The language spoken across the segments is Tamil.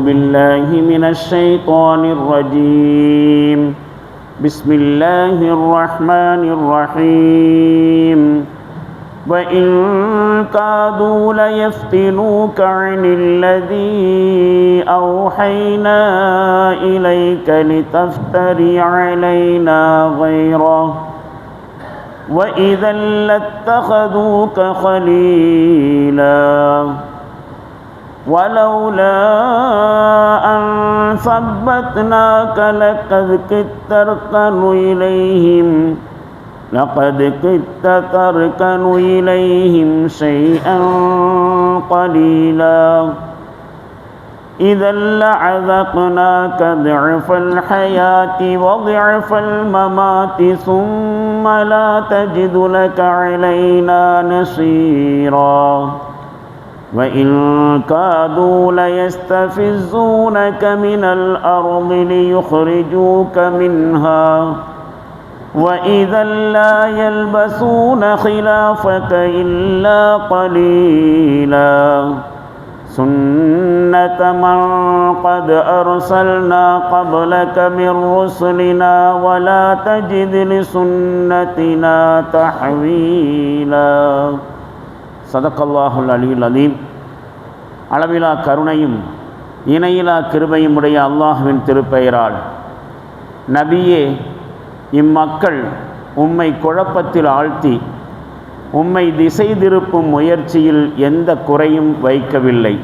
بالله من الشيطان الرجيم. بسم الله الرحمن الرحيم. وإن كادوا ليفتنوك عن الذي أوحينا إليك لتفتري علينا غيره وإذا لاتخذوك خليلا ولولا أن ثبتناك لقد كدت تركن إليهم لقد كدت تركن إليهم شيئا قليلا. إذا لعذقناك ضعف الحياة وضعف الممات ثم لا تجد لك علينا نصيرا. وإن كادوا ليستفزونك من الأرض ليخرجوك منها وإذا لا يلبسون خلافك إلا قليلا سنة من قد أرسلنا قبلك من رسلنا ولا تجد لسنتنا تحويلا சதக்கல்லாஹுல் அலியுல் அலீம். அளவிலா கருணையும் இணையிலா கிருபையும் உடைய அல்லாஹுவின் திருப்பெயரால் நபியே இம்மக்கள் உம்மை குழப்பத்தில் ஆழ்த்தி உம்மை திசை திருப்பும் முயற்சியில் எந்த குறையும் வைக்கவில்லை.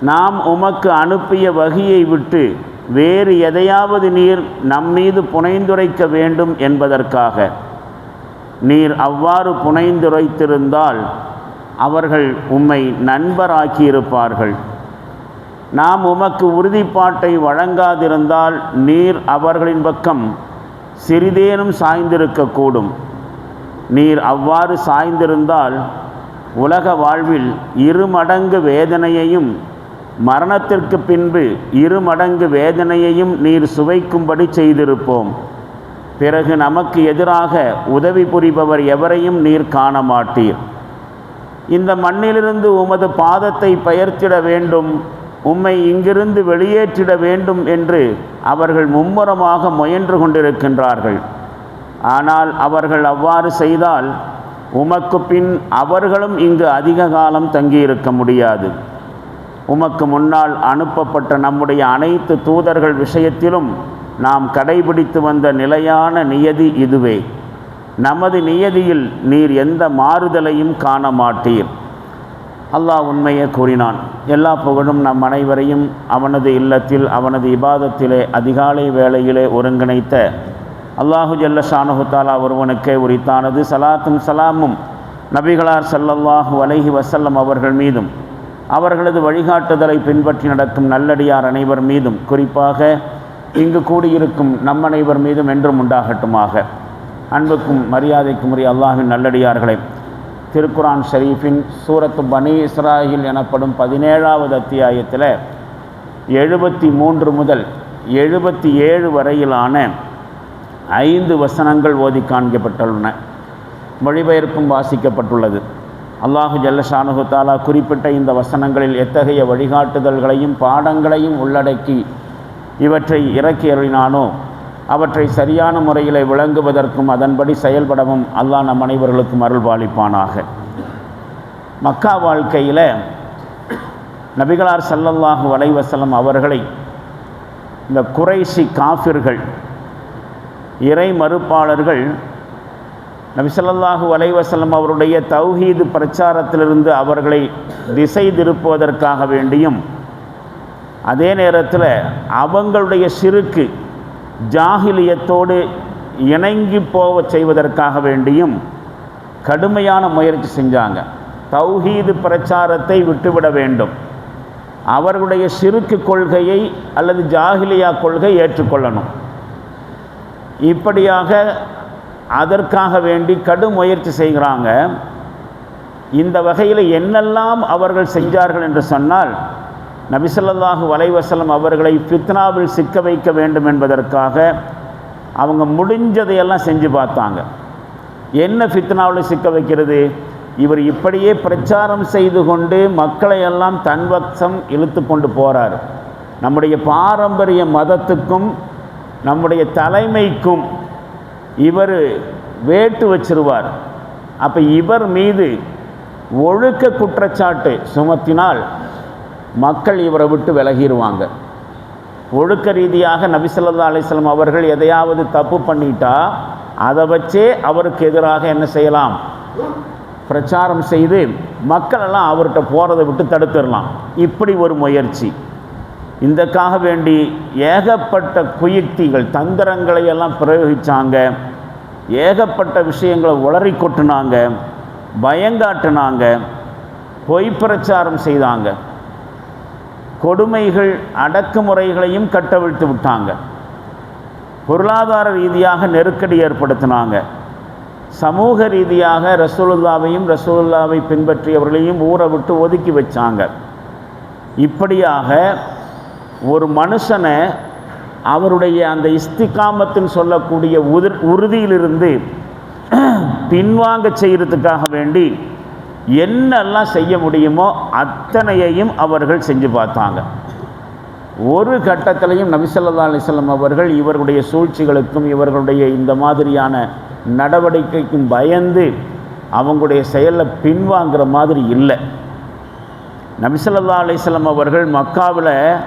நாம் உமக்கு அனுப்பிய வகையை விட்டு வேறு எதையாவது நீர் நம்மீது புனைந்துரைக்க வேண்டும் என்பதற்காக. நீர் அவ்வாறு புனைந்துரைத்திருந்தால் அவர்கள் உம்மை நண்பராக்கியிருப்பார்கள். நாம் உமக்கு உறுதிப்பாட்டை வழங்காதிருந்தால் நீர் அவர்களின் பக்கம் சிறிதேனும் சாய்ந்திருக்கக்கூடும். நீர் அவ்வாறு சாய்ந்திருந்தால் உலக வாழ்வில் இருமடங்கு வேதனையையும் மரணத்திற்கு பின்பு இருமடங்கு வேதனையையும் நீர் சுவைக்கும்படி செய்திருப்போம். பிறகு நமக்கு எதிராக உதவி புரிபவர் எவரையும் நீர் காண மாட்டீர் இந்த மண்ணிலிருந்து உமது பாதத்தை பெயர்த்திட வேண்டும் உம்மை இங்கிருந்து வெளியேற்றிட வேண்டும் என்று அவர்கள் மும்முரமாக முயன்று கொண்டிருக்கின்றார்கள். ஆனால் அவர்கள் அவ்வாறு செய்தால் உமக்கு பின் அவர்களும் இங்கு அதிக காலம் தங்கியிருக்க முடியாது. உமக்கு முன்னால் அனுப்பப்பட்ட நம்முடைய அனைத்து தூதர்கள் விஷயத்திலும் நாம் கடைபிடித்து வந்த நிலையான நியதி இதுவே. நமது நியதியில் நீர் எந்த மாறுதலையும் காண மாட்டீர் அல்லாஹ் உண்மையை கூறினான் எல்லா புகழும் நம் அனைவரையும் அவனது இல்லத்தில் அவனது இபாதத்திலே அதிகாலை வேளையிலே ஒருங்கிணைத்த அல்லாஹு ஜல்ல ஷானுஹுத்தாலா ஒருவனுக்கே உரித்தானது. சலாத்தும் சலாமும் நபிகளார் சல்லல்லாஹு அலைஹி வசல்லம் அவர்கள் மீதும் அவர்களது வழிகாட்டுதலை பின்பற்றி நடக்கும் நல்லடியார் அனைவர் மீதும் குறிப்பாக இங்கு கூடியிருக்கும் நம் அனைவர் மீதும் என்றும் உண்டாகட்டுமாக. அன்புக்கும் மரியாதைக்கும் உரிய அல்லாஹின் நல்லடியார்களை. திருக்குரான் ஷரீஃபின் சூரத்து பனி இஸ்ராயில் எனப்படும் பதினேழாவது அத்தியாயத்தில் எழுபத்தி மூன்று முதல் எழுபத்தி ஏழு வரையிலான ஐந்து வசனங்கள் ஓதி காண்பிக்கப்பட்டுள்ளன. மொழிபெயர்ப்பும் வாசிக்கப்பட்டுள்ளது. அல்லாஹு ஜல்லஷானுகு தாலா குறிப்பிட்ட இந்த வசனங்களில் எத்தகைய வழிகாட்டுதல்களையும் பாடங்களையும் உள்ளடக்கி இவற்றை இறக்கி அருளினானோ அவற்றை சரியான முறையில் விளங்குவதற்கும் அதன்படி செயல்படவும் அல்லாஹ் நம் அனைவர்களுக்கும் அருள்பாலிப்பானாக. மக்கா வாழ்க்கையில் நபிகளார் சல்லல்லாஹு வலைவசலம் அவர்களை இந்த குறைசி காஃபிர்கள் இறை மறுப்பாளர்கள் நபிசல்லாஹு வலைவசலம் அவருடைய தௌஹீது பிரச்சாரத்திலிருந்து அவர்களை திசை திருப்புவதற்காக வேண்டியும் அதே நேரத்தில் அவங்களுடைய சிறுக்கு ஜாகிலியத்தோடு இணங்கி போக செய்வதற்காக வேண்டியும் கடுமையான முயற்சி செஞ்சாங்க. தௌஹீது பிரச்சாரத்தை விட்டுவிட வேண்டும். அவர்களுடைய சிறுக்கு கொள்கையை அல்லது ஜாகிலியா கொள்கை ஏற்றுக்கொள்ளணும். இப்படியாக அதற்காக வேண்டி கடும் முயற்சி செய்கிறாங்க. இந்த வகையில் என்னெல்லாம் அவர்கள் செஞ்சார்கள் என்று சொன்னால் நபிசல்லாஹு வலைவசலம் அவர்களை ஃபித்னாவில் சிக்க வைக்க வேண்டும் என்பதற்காக அவங்க முடிஞ்சதையெல்லாம் செஞ்சு பார்த்தாங்க. என்ன ஃபித்னாவில் சிக்க வைக்கிறது? இவர் இப்படியே பிரச்சாரம் செய்து கொண்டு மக்களை எல்லாம் தன்வசம் இழுத்து கொண்டு போகிறார் நம்முடைய பாரம்பரிய மதத்துக்கும் நம்முடைய தலைமைக்கும் இவர் வேட்டு வச்சிருவார். அப்போ இவர் மீது ஒழுக்க குற்றச்சாட்டு சுமத்தினால் மக்கள் இவரை விட்டு விலகிடுவாங்க ஒழுக்க ரீதியாக நபிசல்லா அலிஸ்லாம் அவர்கள் எதையாவது தப்பு பண்ணிட்டா அதை வச்சே அவருக்கு எதிராக என்ன செய்யலாம்? பிரச்சாரம் செய்து மக்களெல்லாம் அவர்கிட்ட போகிறதை விட்டு தடுத்துடலாம். இப்படி ஒரு முயற்சி. இதற்காக வேண்டி ஏகப்பட்ட குயுக்திகள் தந்திரங்களை எல்லாம் பிரயோகித்தாங்க ஏகப்பட்ட விஷயங்களை உளறி கொட்டினாங்க பயங்காட்டினாங்க பொய் பிரச்சாரம் செய்தாங்க. கொடுமைகள் அடக்குமுறைகளையும் கட்டவிழ்த்து விட்டாங்க. பொருளாதார ரீதியாக நெருக்கடி ஏற்படுத்தினாங்க. சமூக ரீதியாக ரசூலுல்லாவையும் ரசூலுல்லாவை பின்பற்றியவர்களையும் ஊரை விட்டு ஒதுக்கி வச்சாங்க. இப்படியாக ஒரு மனுஷனை அவருடைய அந்த இஸ்திகாமத்தின் சொல்லக்கூடிய உதிர் உறுதியிலிருந்து பின்வாங்க செய்கிறதுக்காக வேண்டி என்னெல்லாம் செய்ய முடியுமோ அத்தனையையும் அவர்கள் செஞ்சு பார்த்தாங்க. ஒரு கட்டத்திலையும் நபிசல்லா அலிஸ்லாம் அவர்கள் இவர்களுடைய சூழ்ச்சிகளுக்கும் இவர்களுடைய இந்த மாதிரியான நடவடிக்கைக்கும் பயந்து அவங்களுடைய செயலில் பின்வாங்கிற மாதிரி இல்லை. நபிசல்லா அலிஸ்லாம் அவர்கள் மக்காவில்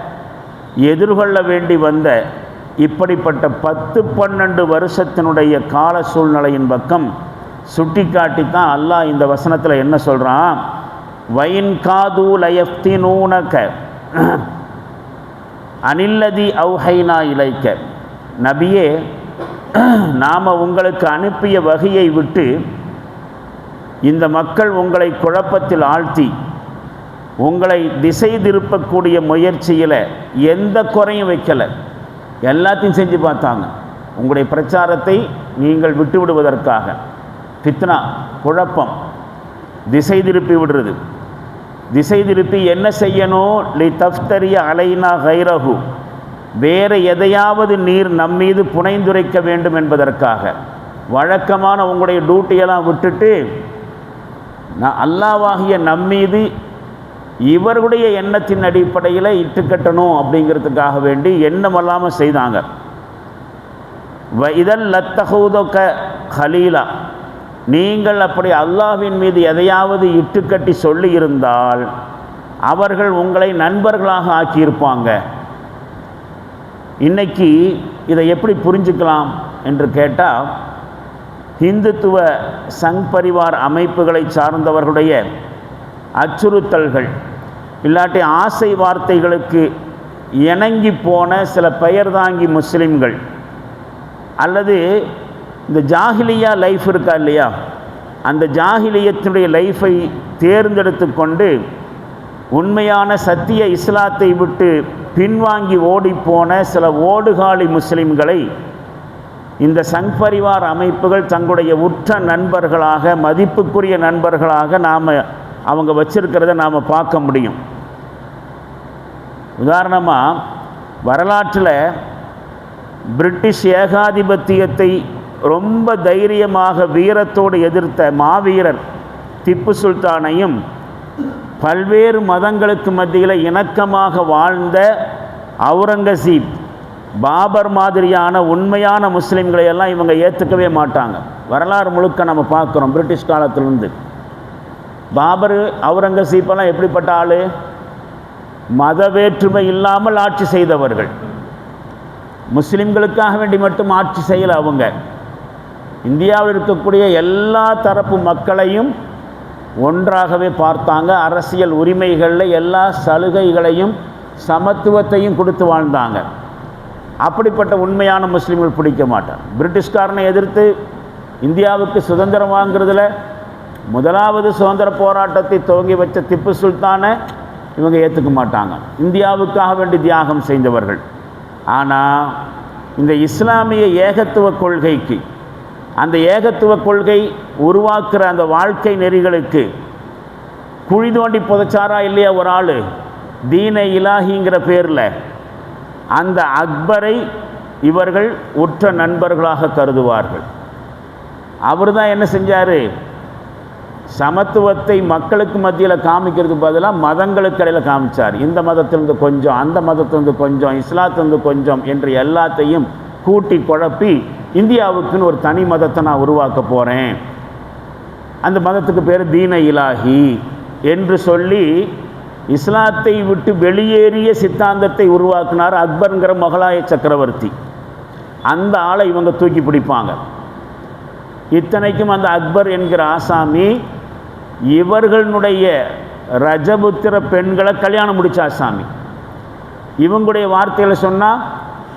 எதிர்கொள்ள வேண்டி வந்த இப்படிப்பட்ட பத்து பன்னெண்டு வருஷத்தினுடைய கால சூழ்நிலையின் பக்கம் சுட்டி காட்டித்தான் அல்லாஹ் இந்த வசனத்தில் என்ன சொல்கிறான் வயின் காது லயஃப்தினூனக. அனில்லதி அவுஹைனா இலைக்க. நபியே நாம் உங்களுக்கு அனுப்பிய வகையை விட்டு இந்த மக்கள் உங்களை குழப்பத்தில் ஆழ்த்தி உங்களை திசை திருப்பக்கூடிய முயற்சியில் எந்த குறையும் வைக்கலை. எல்லாத்தையும் செஞ்சு பார்த்தாங்க. உங்களுடைய பிரச்சாரத்தை நீங்கள் விட்டு விடுவதற்காக ஃபித்னா குழப்பம். திசை திருப்பி விடுறது. திசை திருப்பி என்ன செய்யணும்? லி தஃப்தரிய அலைனா ஹைரகு வேறு எதையாவது நீர் நம்மீது புனைந்துரைக்க வேண்டும் என்பதற்காக. வழக்கமான உங்களுடைய டியூட்டியெல்லாம் விட்டுட்டு நான் அல்லாவாகிய நம்மீது இவர்களுடைய எண்ணத்தின் அடிப்படையில் இட்டுக்கட்டணும் அப்படிங்கிறதுக்காக வேண்டி எண்ணமல்லாமல் செய்தாங்க. வ இதல் க ஹலீலா. நீங்கள் அப்படி அல்லாஹ்வின் மீது எதையாவது இட்டுக்கட்டி சொல்லியிருந்தால் அவர்கள் உங்களை நண்பர்களாக ஆக்கியிருப்பாங்க. இன்னைக்கு இதை எப்படி புரிஞ்சுக்கலாம் என்று கேட்டால் இந்துத்துவ சங் பரிவார் அமைப்புகளை சார்ந்தவர்களுடைய அச்சுறுத்தல்கள் இல்லாட்டி ஆசை வார்த்தைகளுக்கு இணங்கி போன சில பெயர் தாங்கி முஸ்லிம்கள் அல்லது இந்த ஜாகிலியா லைஃப் இருக்கா இல்லையா? அந்த ஜாகிலியத்தினுடைய லைஃப்பை தேர்ந்தெடுத்து கொண்டு உண்மையான சத்திய இஸ்லாத்தை விட்டு பின்வாங்கி ஓடிப்போன சில ஓடுகாலி முஸ்லிம்களை இந்த சங் பரிவார் அமைப்புகள் தங்களுடைய உற்ற நண்பர்களாக மதிப்புக்குரிய நண்பர்களாக நாம் அவங்க வச்சிருக்கிறத நாம் பார்க்க முடியும். உதாரணமாக வரலாற்றில் பிரிட்டிஷ் ஏகாதிபத்தியத்தை ரொம்ப தைரியமாக வீரத்தோடு எதிர்த்த மாவீரர் திப்பு சுல்தானையும் பல்வேறு மதங்களுக்கு மத்தியில் இணக்கமாக வாழ்ந்த அவுரங்கசீப் பாபர் மாதிரியான உண்மையான முஸ்லீம்களை எல்லாம் இவங்க ஏற்றுக்கவே மாட்டாங்க. வரலாறு முழுக்க நம்ம பார்க்குறோம் பிரிட்டிஷ் காலத்திலிருந்து. பாபர் அவுரங்கசீப்பெல்லாம் எப்படிப்பட்ட ஆள்? மத வேற்றுமை இல்லாமல் ஆட்சி செய்தவர்கள். முஸ்லிம்களுக்காக வேண்டி மட்டும் ஆட்சி செய்யலை அவங்க. இந்தியாவில் இருக்கக்கூடிய எல்லா தரப்பு மக்களையும் ஒன்றாகவே பார்த்தாங்க. அரசியல் உரிமைகளில் எல்லா சலுகைகளையும் சமத்துவத்தையும் கொடுத்து வாழ்ந்தாங்க. அப்படிப்பட்ட உண்மையான முஸ்லீம்கள் பிடிக்க மாட்டார் பிரிட்டிஷ்காரனை எதிர்த்து இந்தியாவுக்கு சுதந்திரம் வாங்குறதுல முதலாவது சுதந்திர போராட்டத்தை துவங்கி வச்ச திப்பு சுல்தானை இவங்க ஏற்றுக்க மாட்டாங்க. இந்தியாவுக்காக வேண்டி தியாகம் செய்தவர்கள். ஆனால் இந்த இஸ்லாமிய ஏகத்துவ கொள்கைக்கு அந்த ஏகத்துவ கொள்கை உருவாக்குற அந்த வாழ்க்கை நெறிகளுக்கு குழி தோண்டி புதைச்சாரா இல்லையா ஒரு ஆள்? தீன இலாஹிங்கிற பேரில். அந்த அக்பரை இவர்கள் உற்ற நண்பர்களாக கருதுவார்கள். அவர் தான் என்ன செஞ்சார்? சமத்துவத்தை மக்களுக்கு மத்தியில் காமிக்கிறதுக்கு பதிலாக மதங்களுக்கு இடையில் காமிச்சார். இந்த மதத்திலிருந்து கொஞ்சம் அந்த மதத்திலிருந்து கொஞ்சம் இஸ்லாத்திலிருந்து கொஞ்சம் என்று எல்லாத்தையும் கூட்டி குழப்பி இந்தியாவுக்குன்னு ஒரு தனி மதத்தை நான் உருவாக்க போகிறேன் அந்த மதத்துக்கு பேர் தீன இலாஹி என்று சொல்லி இஸ்லாத்தை விட்டு வெளியேறிய சித்தாந்தத்தை உருவாக்கினார் அக்பர்ங்கிற மொகலாய சக்கரவர்த்தி. அந்த ஆளை இவங்க தூக்கி பிடிப்பாங்க. இத்தனைக்கும் அந்த அக்பர் என்கிற ஆசாமி இவர்களுடைய ரஜபுத்திர பெண்களை கல்யாணம் முடிச்ச ஆசாமி. இவங்களுடைய வார்த்தையில் சொன்னால்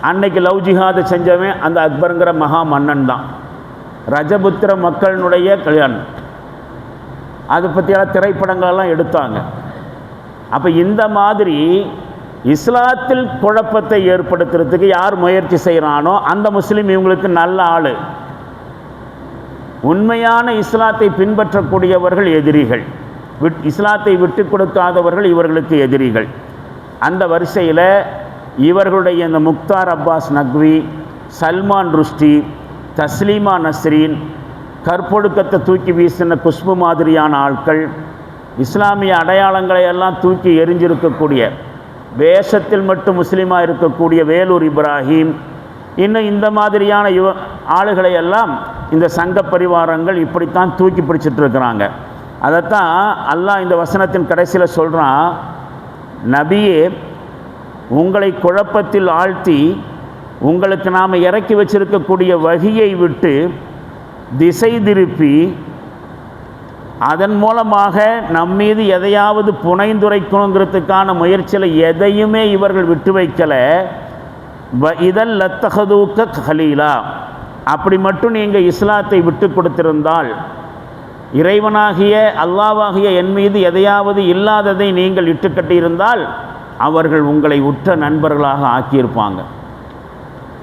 அன்னைக்கு லவ் ஜிஹாதை செஞ்சவன் அந்த அக்பருங்கிற மகா மன்னன் தான். ரஜபுத்திர மக்களினுடைய கல்யாணம். அதை பற்றியெல்லாம் திரைப்படங்களெல்லாம் எடுத்தாங்க. அப்போ இந்த மாதிரி இஸ்லாத்தில் குழப்பத்தை ஏற்படுத்துறதுக்கு யார் முயற்சி செய்கிறானோ அந்த முஸ்லீம் இவங்களுக்கு நல்ல ஆள். உண்மையான இஸ்லாத்தை பின்பற்றக்கூடியவர்கள் எதிரிகள். விட் இஸ்லாத்தை விட்டு கொடுக்காதவர்கள் இவர்களுக்கு எதிரிகள். அந்த வரிசையில் இவர்களுடைய இந்த முக்தார் அப்பாஸ் நக்வி சல்மான் ருஷ்டி தஸ்லீமா நஸ்ரீன் கற்பொழுக்கத்தை தூக்கி வீசின குஷ்பு மாதிரியான ஆட்கள் இஸ்லாமிய அடையாளங்களை எல்லாம் தூக்கி எரிஞ்சிருக்கக்கூடிய வேஷத்தில் மட்டும் முஸ்லீமாக இருக்கக்கூடிய வேலூர் இப்ராஹிம் இன்னும் இந்த மாதிரியான யுவ ஆளுகளை எல்லாம் இந்த சங்க பரிவாரங்கள் இப்படித்தான் தூக்கி பிடிச்சிட்டு இருக்கிறாங்க. அதைத்தான் அல்லாஹ் இந்த வசனத்தின் கடைசியில் சொல்கிறான் நபியே உங்களை குழப்பத்தில் ஆழ்த்தி உங்களுக்கு நாம் இறக்கி வச்சிருக்கக்கூடிய வகையை விட்டு திசை திருப்பி அதன் மூலமாக நம்மீது எதையாவது புனைந்துரைக்கணுங்கிறதுக்கான முயற்சியில் எதையுமே இவர்கள் விட்டு வைக்கலை. வ இதல் லத்தகதூக்க ஹலீலா அப்படி மட்டும் நீங்கள் இஸ்லாத்தை விட்டு கொடுத்திருந்தால் இறைவனாகிய அல்லாவாகிய என் மீது எதையாவது இல்லாததை நீங்கள் இட்டுக்கட்டியிருந்தால் அவர்கள் உங்களை உற்ற நண்பர்களாக ஆக்கியிருப்பாங்க.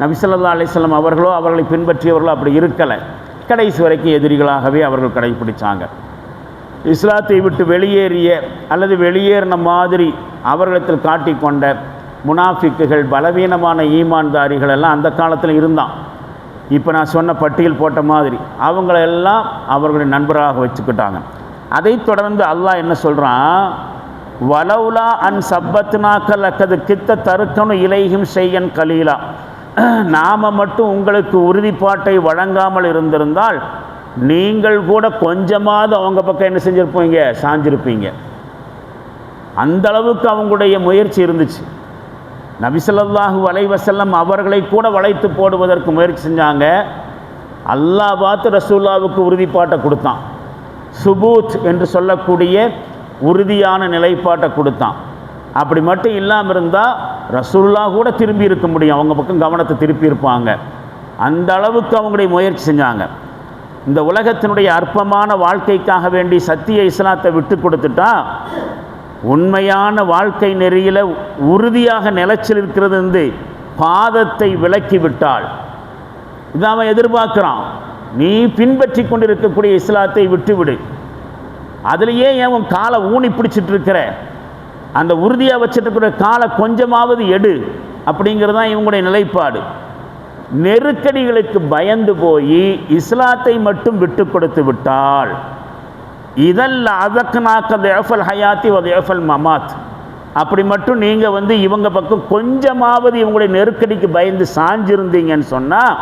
நபிசல்லா அலிஸ்லாம் அவர்களோ அவர்களை பின்பற்றியவர்களோ அப்படி இருக்கலை. கடைசி வரைக்கும் எதிரிகளாகவே அவர்கள் கடைபிடிச்சாங்க இஸ்லாத்தை விட்டு வெளியேறிய அல்லது வெளியேறின மாதிரி அவர்களிடத்தில் காட்டிக்கொண்ட முனாஃபிக்குகள் பலவீனமான ஈமான்தாரிகள் எல்லாம் அந்த காலத்தில் இருந்தான். இப்போ நான் சொன்ன பட்டியல் போட்ட மாதிரி அவங்களெல்லாம் அவர்களுடைய நண்பராக வச்சுக்கிட்டாங்க. அதைத் தொடர்ந்து அல்லாஹ் என்ன சொல்கிறான் வலவுலா அன் சப்பத்னாக்கல் அக்கது கித்த தருக்கணு இலையும் செய்யன் கலீலா. நாம் மட்டும் உங்களுக்கு உறுதிப்பாட்டை வழங்காமல் இருந்திருந்தால் நீங்கள் கூட கொஞ்சமாவது அவங்க பக்கம் என்ன செஞ்சுருப்பீங்க? சாஞ்சிருப்பீங்க. அந்த அளவுக்கு அவங்களுடைய முயற்சி இருந்துச்சு. நபிசல்லாஹு வலைவசல்லம் அவர்களை கூட வளைத்து போடுவதற்கு முயற்சி செஞ்சாங்க. அல்லாஹ் பார்த்து ரசூல்லாவுக்கு உறுதிப்பாட்டை கொடுத்தான். சுபூத் என்று சொல்லக்கூடிய உறுதியான நிலைப்பாட்டை கொடுத்தான். அப்படி மட்டும் இல்லாமல் இருந்தால் ரசூல்லா கூட திரும்பி இருக்க முடியும். அவங்க பக்கம் கவனத்தை திருப்பி இருப்பாங்க. அந்த அளவுக்கு அவங்களுடைய முயற்சி செஞ்சாங்க. இந்த உலகத்தினுடைய அற்பமான வாழ்க்கைக்காக வேண்டி சத்திய இஸ்லாத்தை விட்டு கொடுத்துட்டா உண்மையான வாழ்க்கை நெறியில் உறுதியாக நிலைச்சில் இருக்கிறது வந்து பாதத்தை விலக்கி விட்டால் இதை அவன் எதிர்பார்க்குறான். நீ பின்பற்றி கொண்டிருக்கக்கூடிய இஸ்லாத்தை விட்டுவிடு. அதுலேயே ஏன் உன் காலை ஊனி பிடிச்சிட்டு இருக்கிற? அந்த உறுதியாக வச்சுட்டு இருக்கிற காலை கொஞ்சமாவது எடு அப்படிங்கிறது தான் இவங்களுடைய நிலைப்பாடு. நெருக்கடிகளுக்கு பயந்து போய் இஸ்லாத்தை மட்டும் விட்டு கொடுத்து விட்டால் இதல்ல அதக்குனாக்க தேஃபல் ஹயாத்தி ஒரு தேஃபல் மமாத். அப்படி மட்டும் நீங்கள் வந்து இவங்க பக்கம் கொஞ்சமாவது இவங்களுடைய நெருக்கடிக்கு பயந்து சாஞ்சிருந்தீங்கன்னு சொன்னால்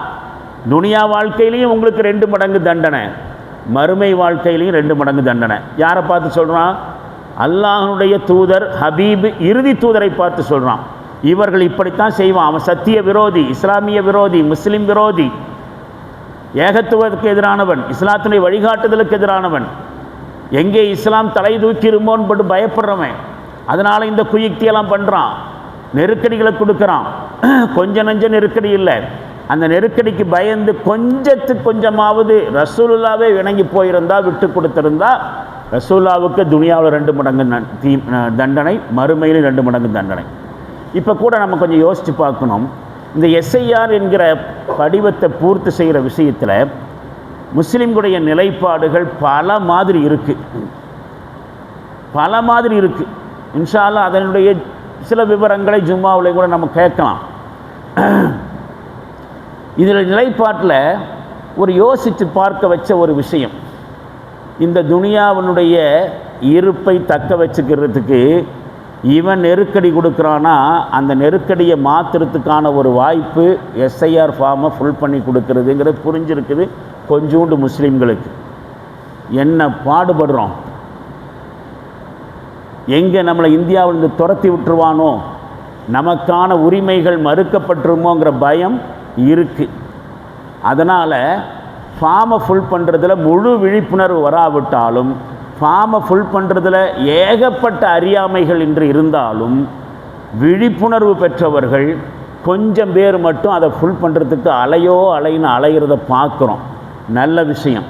துனியா வாழ்க்கையிலையும் உங்களுக்கு ரெண்டு மடங்கு தண்டனை. மறுமை வாழ்க்கையிலையும் ரெண்டு மடங்கு தண்டனை. யாரை பார்த்து சொல்கிறான் அல்லாஹனுடைய தூதர் ஹபீப் இறுதி தூதரை பார்த்து சொல்கிறான் இவர்கள் இப்படித்தான் செய்வான். அவன் சத்திய விரோதி இஸ்லாமிய விரோதி முஸ்லீம் விரோதி. ஏகத்துவத்துக்கு எதிரானவன் இஸ்லாத்தினுடைய வழிகாட்டுதலுக்கு எதிரானவன். எங்கே இஸ்லாம் தலை தூக்கிருமோன்னு போட்டு பயப்படுறவன். அதனால் இந்த குயுக்தியெல்லாம் பண்ணுறான் நெருக்கடிகளை கொடுக்குறான். கொஞ்சம் நஞ்ச நெருக்கடி இல்லை. அந்த நெருக்கடிக்கு பயந்து கொஞ்சத்துக்கு கொஞ்சமாவது ரசூலுல்லாவே இணங்கி போயிருந்தா விட்டு கொடுத்துருந்தா ரசூல்லாவுக்கு துனியாவில் ரெண்டு மடங்கு தீ தண்டனை மறுமையிலும் ரெண்டு மடங்கு தண்டனை. இப்போ கூட நம்ம கொஞ்சம் யோசித்து பார்க்கணும். இந்த எஸ்ஐஆர் என்கிற படிவத்தை பூர்த்தி செய்கிற விஷயத்தில் முஸ்லீம்களுடைய நிலைப்பாடுகள் பல மாதிரி இருக்குது பல மாதிரி இருக்குது இன்ஷால்லா அதனுடைய சில விவரங்களை ஜும்மாவில் கூட நம்ம கேட்கலாம். இதில் நிலைப்பாட்டில் ஒரு யோசித்து பார்க்க வச்ச ஒரு விஷயம். இந்த துனியாவினுடைய இருப்பை தக்க வச்சுக்கிறதுக்கு இவன் நெருக்கடி கொடுக்குறானா அந்த நெருக்கடியை மாற்றுறதுக்கான ஒரு வாய்ப்பு எஸ்ஐஆர் ஃபார்மை ஃபுல் பண்ணி கொடுக்குறதுங்கிறது புரிஞ்சிருக்குது கொஞ்சோண்டு முஸ்லீம்களுக்கு. என்ன பாடுபடுறோம்? எங்கே நம்மளை இந்தியாவிலிருந்து துரத்தி விட்டுருவானோ? நமக்கான உரிமைகள் மறுக்கப்பட்டுருமோங்கிற பயம் இருக்குது அதனால் ஃபார்மை ஃபுல் பண்ணுறதுல முழு விழிப்புணர்வு வராவிட்டாலும் ஃபார்மை ஃபுல் பண்ணுறதுல ஏகப்பட்ட அறியாமைகள் இன்று இருந்தாலும் விழிப்புணர்வு பெற்றவர்கள் கொஞ்சம் பேர் மட்டும் அதை ஃபுல் பண்ணுறதுக்கு அலையோ அலைன்னு அலைகிறத பார்க்குறோம். நல்ல விஷயம்.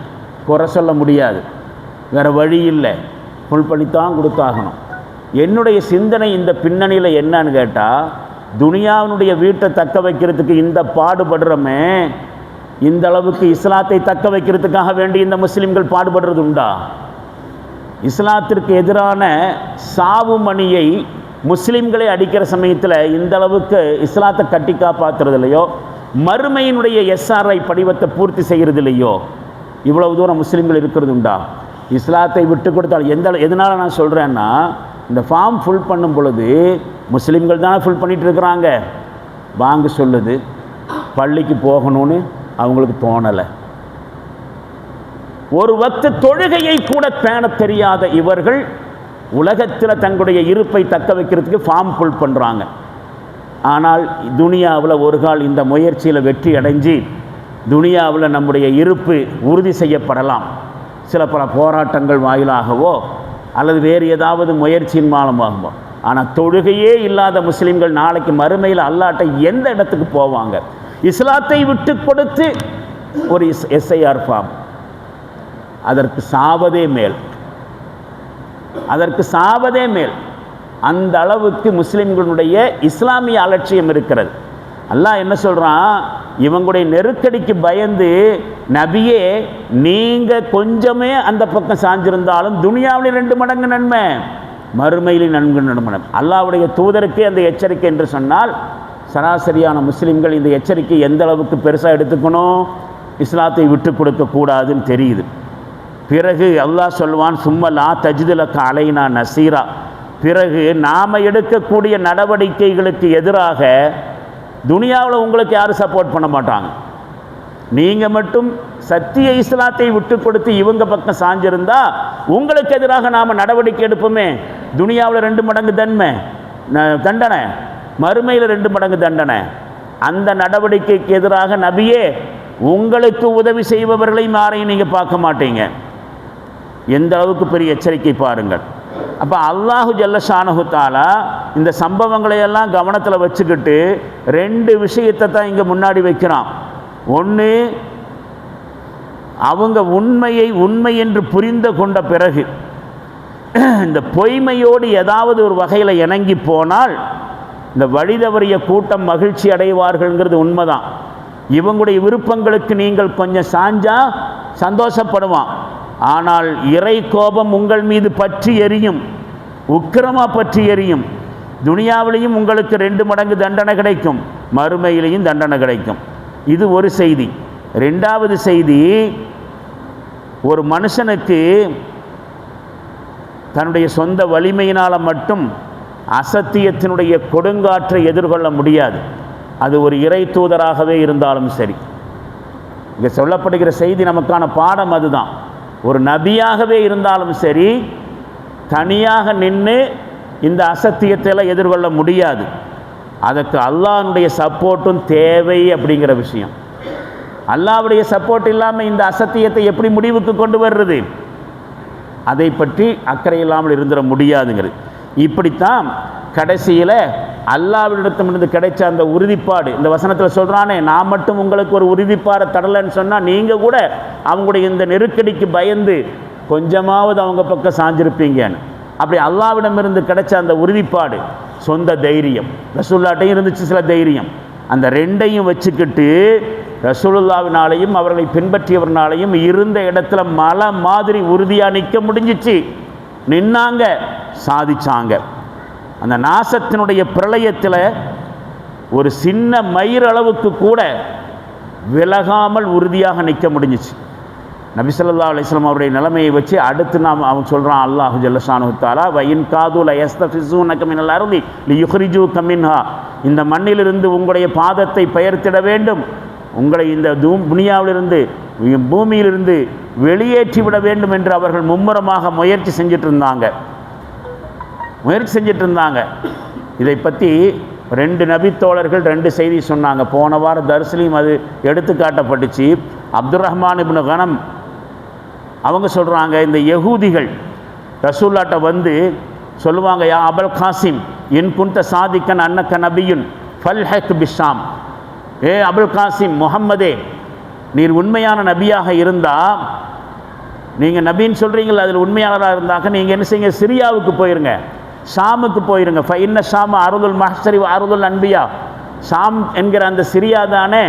குறை சொல்ல முடியாது. வேறு வழி இல்லை. ஃபுல் பண்ணித்தான் கொடுத்தாகணும். என்னுடைய சிந்தனை இந்த பின்னணியில் என்னன்னு கேட்டால் துனியாவினுடைய வீட்டை தக்க வைக்கிறதுக்கு இந்த பாடுபடுறோமே இந்த அளவுக்கு இஸ்லாத்தை தக்க வைக்கிறதுக்காக வேண்டி இந்த முஸ்லீம்கள் பாடுபடுறது உண்டா? இஸ்லாத்திற்கு எதிரான சாவு மணியை முஸ்லீம்களை அடிக்கிற சமயத்தில் இந்த அளவுக்கு இஸ்லாத்தை கட்டி காப்பாற்றுறதுலையோ மறுமையினுடைய எஸ்ஆர்ஐ படிவத்தை பூர்த்தி செய்கிறதில்லையோ இவ்வளவு தூரம் முஸ்லீம்கள் இருக்கிறது உண்டா? இஸ்லாத்தை விட்டு கொடுத்தால் எந்த எதனால் நான் சொல்கிறேன்னா இந்த ஃபார்ம் ஃபுல் பண்ணும் பொழுது முஸ்லீம்கள் தானே ஃபுல் பண்ணிகிட்டு இருக்கிறாங்க. வாங்க சொல்லுது பள்ளிக்கு போகணும்னு அவங்களுக்கு தோணலை. ஒரு வக்த தொழுகையை கூட பேண தெரியாத இவர்கள் உலகத்தில் தங்களுடைய இருப்பை தக்க வைக்கிறதுக்கு ஃபார்ம் ஃபுல் பண்ணுறாங்க ஆனால் துனியாவில் ஒரு கால் இந்த முயற்சியில் வெற்றி அடைஞ்சு துனியாவில் நம்முடைய இருப்பு உறுதி செய்யப்படலாம். சில பல போராட்டங்கள் வாயிலாகவோ அல்லது வேறு ஏதாவது முயற்சியின் மூலமாகவோ ஆனால் தொழுகையே இல்லாத முஸ்லீம்கள் நாளைக்கு மறுமையில் அல்லாட்ட எந்த இடத்துக்கு போவாங்க? இஸ்லாத்தை விட்டு கொடுத்து ஒரு இஸ் எஸ்ஐஆர் ஃபார்ம். அதற்கு சாவதே மேல். அதற்கு சாவதே மேல். அந்த அளவுக்கு முஸ்லிம்களுடைய இஸ்லாமிய அலட்சியம் இருக்கிறது. அல்லாஹ் என்ன சொல்கிறான் இவங்களுடைய நெருக்கடிக்கு பயந்து நபியே நீங்கள் கொஞ்சமே அந்த பக்கம் சாஞ்சிருந்தாலும் துனியாவிலே ரெண்டு மடங்கு நன்மை. மறுமையிலே நன்கு நன்மை அல்லாவுடைய தூதருக்கே அந்த எச்சரிக்கை என்று சொன்னால் சராசரியான முஸ்லீம்கள் இந்த எச்சரிக்கை எந்த அளவுக்கு பெருசாக எடுத்துக்கணும்? இஸ்லாத்தை விட்டு கொடுக்கக்கூடாதுன்னு தெரியுது. பிறகு அல்லாஹ் சொல்வான் சும்மா லா தஜிதுலக்க அலைனா நசீரா. பிறகு நாம் எடுக்கக்கூடிய நடவடிக்கைகளுக்கு எதிராக துனியாவில் உங்களுக்கு யாரும் சப்போர்ட் பண்ண மாட்டாங்க? நீங்கள் மட்டும் சத்திய இஸ்லாத்தை விட்டு கொடுத்து இவங்க பக்கம் சாஞ்சிருந்தா உங்களுக்கு எதிராக நாம் நடவடிக்கை எடுப்போமே? துனியாவில் ரெண்டு மடங்கு தன்மை. தண்டனை. மறுமையில் ரெண்டு மடங்கு தண்டனை. அந்த நடவடிக்கைக்கு எதிராக நபியே உங்களுக்கு உதவி செய்பவர்களையும் யாரையும் நீங்கள் பார்க்க மாட்டீங்க. எந்த அளவுக்கு பெரிய எச்சரிக்கை பாருங்கள். அப்போ அல்லாஹு ஜல்லஷானஹு இந்த சம்பவங்களை எல்லாம் கவனத்தில் வச்சுக்கிட்டு ரெண்டு விஷயத்தை தான் இங்கே முன்னாடி வைக்கிறான். ஒன்று அவங்க உண்மையை உண்மை என்று புரிந்து கொண்ட பிறகு இந்த பொய்மையோடு ஏதாவது ஒரு வகையில் இணங்கி போனால் இந்த வழிதவறிய கூட்டம் மகிழ்ச்சி அடைவார்கள்ங்கிறது உண்மைதான். இவங்களுடைய விருப்பங்களுக்கு நீங்கள் கொஞ்சம் சாஞ்சா சந்தோஷப்படுவான். ஆனால் இறை கோபம் உங்கள் மீது பற்றி எரியும். உக்கிரமாக பற்றி எரியும். துனியாவிலையும் உங்களுக்கு ரெண்டு மடங்கு தண்டனை கிடைக்கும். மறுமையிலையும் தண்டனை கிடைக்கும். இது ஒரு செய்தி. ரெண்டாவது செய்தி ஒரு மனுஷனுக்கு தன்னுடைய சொந்த வலிமையினால் மட்டும் அசத்தியத்தினுடைய கொடுங்காற்றை எதிர்கொள்ள முடியாது. அது ஒரு இறை தூதராகவே இருந்தாலும் சரி. இங்கே சொல்லப்படுகிற செய்தி நமக்கான பாடம் அதுதான். ஒரு நபியாகவே இருந்தாலும் சரி தனியாக நின்று இந்த அசத்தியத்தை எல்லாம் எதிர்கொள்ள முடியாது. அதற்கு அல்லாஹனுடைய சப்போர்ட்டும் தேவை அப்படிங்கிற விஷயம். அல்லாஹ்வுடைய சப்போர்ட் இல்லாமல் இந்த அசத்தியத்தை எப்படி முடிவுக்கு கொண்டு வர்றது? அதை பற்றி அக்கறை இல்லாமல் இருந்துட முடியாதுங்கிறது. இப்படித்தான் கடைசியில் அல்லாவிடத்திலிருந்து கிடைச்ச அந்த உறுதிப்பாடு. இந்த வசனத்தில் சொல்கிறானே நான் மட்டும் உங்களுக்கு ஒரு உறுதிப்பாடை தரலைன்னு சொன்னால் நீங்கள் கூட அவங்களுடைய இந்த நெருக்கடிக்கு பயந்து கொஞ்சமாவது அவங்க பக்கம் சாஞ்சிருப்பீங்கன்னு. அப்படி அல்லாவிடமிருந்து கிடைச்ச அந்த உறுதிப்பாடு சொந்த தைரியம். ரசூல்லாட்டையும் இருந்துச்சு சில தைரியம். அந்த ரெண்டையும் வச்சுக்கிட்டு ரசூலுல்லாவினாலையும் அவர்களை பின்பற்றியவர்னாலையும் இருந்த இடத்துல மலை மாதிரி உறுதியாக நிற்க முடிஞ்சிச்சு. நின்னாங்க சாதிச்சாங்க. அந்த நாசத்தினுடைய பிரளயத்தில் ஒரு சின்ன மயிர் அளவுக்கு கூட விலகாமல் உறுதியாக நிற்க முடிஞ்சிச்சு. நபிசல்லா அலிஸ்லாம் அவருடைய நிலைமையை வச்சு அடுத்து நாம் அவன் சொல்கிறான் அல்லாஹு ஜல்லஷானு தாலா வயின் காதுல எஸ்தஃபிசூனக மினல் அருதி லி யுஹ்ரிஜு கமின்ஹா இந்த மண்ணிலிருந்து உங்களுடைய பாதத்தை பெயர்த்திட வேண்டும். உங்களை இந்த தூ துனியாவிலிருந்து பூமியிலிருந்து வெளியேற்றி விட வேண்டும் என்று அவர்கள் மும்முரமாக முயற்சி செஞ்சுட்டு இருந்தாங்க. முயற்சி செஞ்சிட்டு இருந்தாங்க இதை பற்றி ரெண்டு நபித்தோழர்கள் ரெண்டு செய்தி சொன்னாங்க. போன வாரம் தர்சிலையும் அது எடுத்துக்காட்டப்பட்டுச்சு. அப்துல் ரஹ்மான் இப்னு கனம் அவங்க சொல்கிறாங்க இந்த யகூதிகள் ரசூல்லாட்ட வந்து சொல்லுவாங்க யா அபல் காசிம் என் குந்த சாதிக்கன் அன்னக்க நபியுன் ஃபல் ஹக் பிஷாம். ஏ அபுல் காசிம் முகம்மதே நீர் உண்மையான நபியாக இருந்தால் நீங்கள் நபின்னு சொல்கிறீங்களா அதில் உண்மையாளராக இருந்தாக்க நீங்கள் என்ன செய்யுங்க சிரியாவுக்கு போயிருங்க. ஷாமுக்கு போயிருங்க. ஃப இன்ன ஷாம் அருதுல் மஹசரி அருதுல் அன்பியா. ஷாம் என்கிற அந்த சிரியா தானே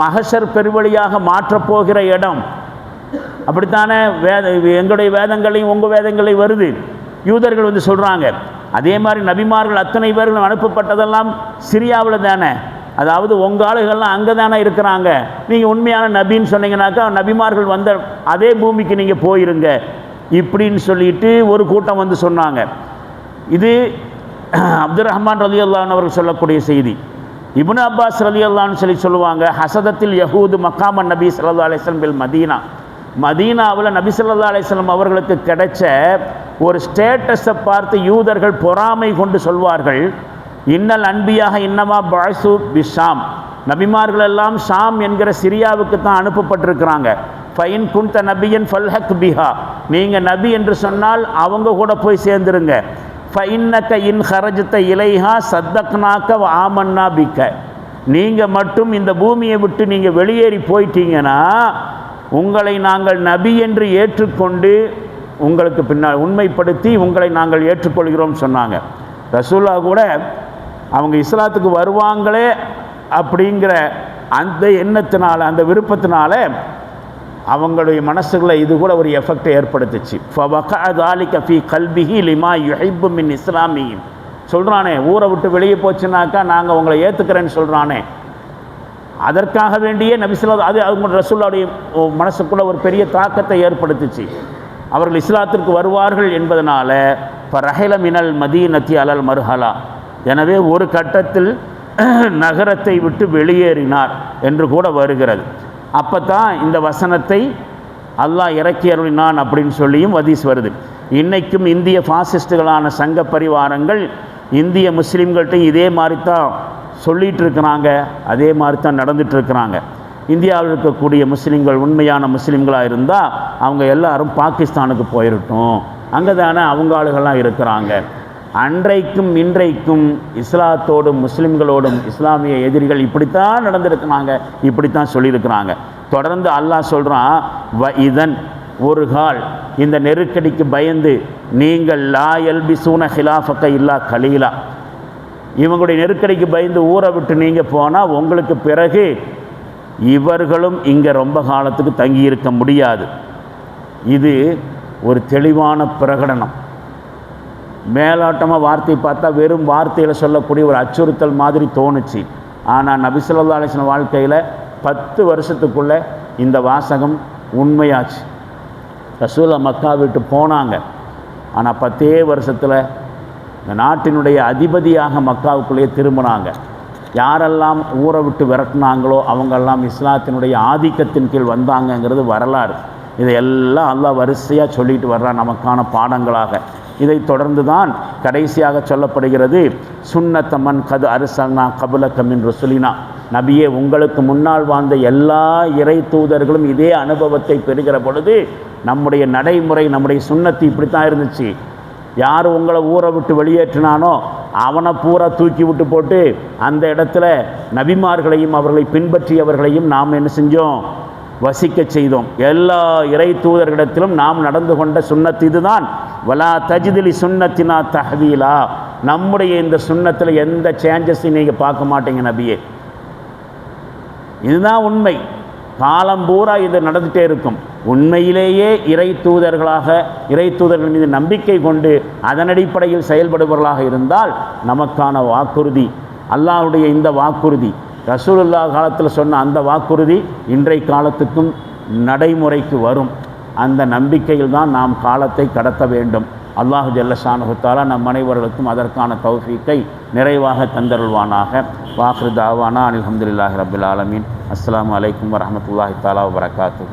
மகசர் பெருவழியாக மாற்றப்போகிற இடம். அப்படித்தானே வேத எங்களுடைய வேதங்களையும் உங்கள் வேதங்களையும் வருது. யூதர்கள் வந்து சொல்கிறாங்க அதே மாதிரி நபிமார்கள் அத்தனை பேர்களும் அனுப்பப்பட்டதெல்லாம் சிரியாவில் தானே. அதாவது உங்கள் ஆளுகள்லாம் அங்கே தானே இருக்கிறாங்க. நீங்கள் உண்மையான நபின்னு சொன்னீங்கன்னாக்கா நபிமார்கள் வந்த அதே பூமிக்கு நீங்கள் போயிருங்க. இப்படின்னு சொல்லிட்டு ஒரு கூட்டம் வந்து சொன்னாங்க. இது அப்துல் ரஹ்மான் ரலி அல்லான் அவர்கள் சொல்லக்கூடிய செய்தி. இபுன் அப்பாஸ் ரலி அல்லான்னு சொல்லி சொல்லுவாங்க ஹசதத்தில் யஹூது மக்காமன் நபி சல்லா அலிஸ்லம் பில் மதீனா. மதீனாவில் நபி ஸல்லல்லாஹு அலிஸ்லம் அவர்களுக்கு கிடைச்ச ஒரு ஸ்டேட்டஸை பார்த்து யூதர்கள் பொறாமை கொண்டு சொல்வார்கள் இன்னல் அன்பியாக இன்னமா பாய்சு பிஷாம் நபிமார்கள் எல்லாம் ஷாம் என்கிற சிரியாவுக்கு தான் அனுப்பப்பட்டிருக்கிறாங்க. ஃபைன் குந்த நபியன் ஃபல்ஹக் பிஹா. நீங்கள் நபி என்று சொன்னால் அவங்க கூட போய் சேர்ந்துருங்க. ஃபைன்னக்க இன் ஹரஜத்த இலைஹா சத்தக்னாக்க ஆமன்னா பிக்க. நீங்கள் மட்டும் இந்த பூமியை விட்டு நீங்கள் வெளியேறி போயிட்டீங்கன்னா உங்களை நாங்கள் நபி என்று ஏற்றுக்கொண்டு உங்களுக்கு பின்னால் உண்மைப்படுத்தி உங்களை நாங்கள் ஏற்றுக்கொள்கிறோம் சொன்னாங்க. ரசூல்லா கூட அவங்க இஸ்லாத்துக்கு வருவாங்களே அப்படிங்கிற அந்த எண்ணத்தினால அந்த விருப்பத்தினால அவங்களுடைய மனசுகளில் இது கூட ஒரு எஃபெக்டை ஏற்படுத்துச்சு. ஃபவகாலிக ஃபி கல்பிஹி லிமா யுஹிப்பு மின் இஸ்லாமியின் சொல்கிறானே ஊரை விட்டு வெளியே போச்சுனாக்கா நாங்கள் உங்களை ஏற்றுக்கிறேன்னு சொல்கிறானே அதற்காக வேண்டியே நபிசுல்லா அது அவங்க ரசூல்லாவுடைய மனசுக்குள்ளே ஒரு பெரிய தாக்கத்தை ஏற்படுத்துச்சு. அவர்கள் இஸ்லாத்திற்கு வருவார்கள் என்பதனால இப்போ ரஹில மினல் மதீனத்தி அலல் மருஹலா. எனவே ஒரு கட்டத்தில் நகரத்தை விட்டு வெளியேறினார் என்று கூட வருகிறது. அப்போ தான் இந்த வசனத்தை அல்லாஹ் இறக்கி அருளினான் அப்படின்னு சொல்லியும் வதீஸ் வருது. இன்றைக்கும் இந்திய ஃபாசிஸ்டுகளான சங்க பரிவாரங்கள் இந்திய முஸ்லீம்கள்ட்டையும் இதே மாதிரி தான் சொல்லிகிட்டு இருக்கிறாங்க அதே மாதிரி தான் நடந்துகிட்ருக்கிறாங்க இந்தியாவில் இருக்கக்கூடிய முஸ்லீம்கள் உண்மையான முஸ்லீம்களாக இருந்தால் அவங்க எல்லாரும் பாகிஸ்தானுக்கு போயிடட்டும் அங்கே தானே அவங்க ஆளுகள்லாம் இருக்கிறாங்க. அன்றைக்கும் இன்றைக்கும் இஸ்லாத்தோடும் முஸ்லிம்களோடும் இஸ்லாமிய எதிரிகள் இப்படித்தான் நடந்திருக்கிறாங்க இப்படித்தான் சொல்லியிருக்கிறாங்க. தொடர்ந்து அல்லாஹ் சொல்கிறான் வ இதன் ஒரு கால் இந்த நெருக்கடிக்கு பயந்து நீங்கள் லா எல்பி சூன ஹிலாஃபக்க இல்லா கலீலா. இவங்களுடைய நெருக்கடிக்கு பயந்து ஊரை விட்டு நீங்கள் போனால் உங்களுக்கு பிறகு இவர்களும் இங்கே ரொம்ப காலத்துக்கு தங்கியிருக்க முடியாது. இது ஒரு தெளிவான பிரகடனம். மேலோட்டமாக வார்த்தை பார்த்தா வெறும் வார்த்தையில் சொல்லக்கூடிய ஒரு அச்சுறுத்தல் மாதிரி தோணுச்சு. ஆனால் நபிசுல்லா அலிஸ்லாம் வாழ்க்கையில் பத்து வருஷத்துக்குள்ளே இந்த வாசகம் உண்மையாச்சு. ரசூலா மக்கா விட்டு போனாங்க. ஆனால் பத்தே வருஷத்தில் இந்த நாட்டினுடைய அதிபதியாக மக்காவுக்குள்ளேயே திரும்பினாங்க. யாரெல்லாம் ஊரை விட்டு விரட்டினாங்களோ அவங்கெல்லாம் இஸ்லாத்தினுடைய ஆதிக்கத்தின் கீழ் வந்தாங்கங்கிறது வரலாறு. இதையெல்லாம் அல்லா வரிசையாக சொல்லிட்டு வர்றான் நமக்கான பாடங்களாக. இதை தொடர்ந்து தான் கடைசியாக சொல்லப்படுகிறது சுன்னத்தமன் கது அரசனா கபுலக்கம் என்று சொல்லினா நபியே உங்களுக்கு முன்னால் வாழ்ந்த எல்லா இறை தூதர்களும் இதே அனுபவத்தை பெறுகிற பொழுது நம்முடைய நடைமுறை நம்முடைய சுண்ணத்து இப்படித்தான் இருந்துச்சு. யார் உங்களை ஊரை விட்டு வெளியேற்றினானோ அவனை பூரா தூக்கி விட்டு போட்டு அந்த இடத்துல நபிமார்களையும் அவர்களை பின்பற்றியவர்களையும் நாம் என்ன செஞ்சோம்? வசிக்க செய்தோம். எல்லா இறை தூதர்களிடத்திலும் நாம் நடந்து கொண்ட சுண்ணத்து இதுதான். வலா தஜிதிலி சுண்ணத்தினா தஹவீலா. நம்முடைய இந்த சுண்ணத்தில் எந்த சேஞ்சஸையும் நீங்கள் பார்க்க மாட்டீங்க நபியே. இதுதான் உண்மை. காலம் பூரா இது நடந்துகிட்டே இருக்கும். உண்மையிலேயே இறை தூதர்களாக இறை தூதர்கள் மீது நம்பிக்கை கொண்டு அதன் அடிப்படையில் செயல்படுபவர்களாக இருந்தால் நமக்கான வாக்குறுதி அல்லாஹுடைய இந்த வாக்குறுதி ரசூலுல்லா காலத்தில் சொன்ன அந்த வாக்குறுதி இன்றைய காலத்துக்கும் நடைமுறைக்கு வரும். அந்த நம்பிக்கையில் தான் நாம் காலத்தை கடத்த வேண்டும். அல்லாஹு ஜல்லஷானுத்தாலா நம் அனைவர்களுக்கும் அதற்கான தௌஃபீக்கை நிறைவாக தந்தருள்வானாக. வாக்ரு தாவானா அனில் அஹமதுல்லாஹி ரபுல் ஆலமீன். அஸ்லாம் அலைக்கும் வரமத்துல்லாஹி தாலா வரகாத்து